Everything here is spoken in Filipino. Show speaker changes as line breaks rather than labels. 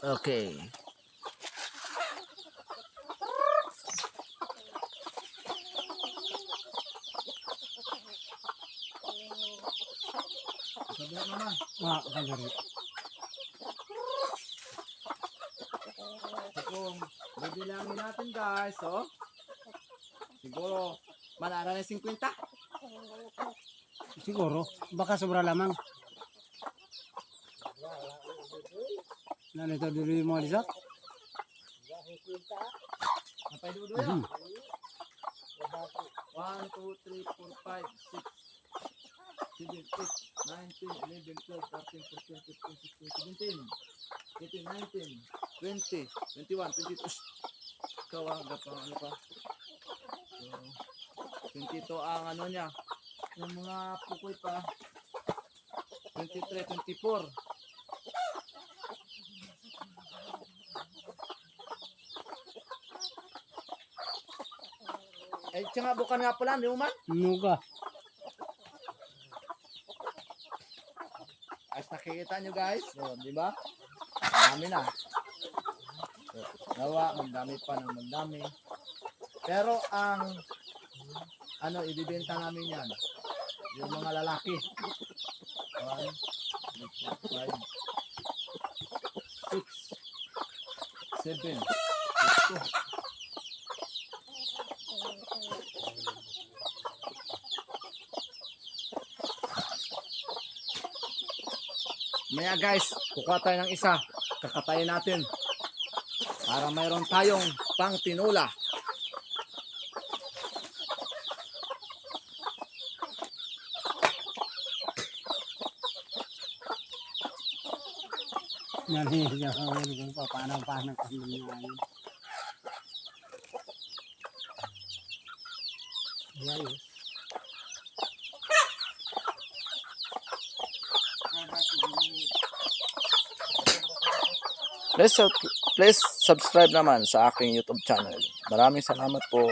Okay. Ah, kalori.
So kung bibilangin natin guys, oh. Siguro, malala na 50.
Siguro, baka sobra lamang. Nandito dulu yung mga lisak.
Napay dulu ya. 1, 2, 3, 4, 5, 6, 7, 8, 9, 10, 11, 12, 13, 14, 15, 16, 17, 18, 19, 20, 21, 22. Ikaw ah, pa, ano pa. So, 22 ang ano niya. Yung mga pukoy pa. 23, 24. Eh, siya nga bukan nga pala, di mo man? Nuga. As nakikita nyo guys, so, di ba? Dami na. So, dawa, magdami pa ng magdami. Pero ang ano, ibibenta namin yan. Yung mga lalaki. 1, 2, 5, 6, 7, 8, Maya guys, kukuha tayo ng isa. Kakatayin natin. Para mayroon tayong pang tinula.
Nanihiyaw kung paano-paano kami ngayon. Wala yun.
Please, please subscribe naman sa aking YouTube channel. Maraming salamat po.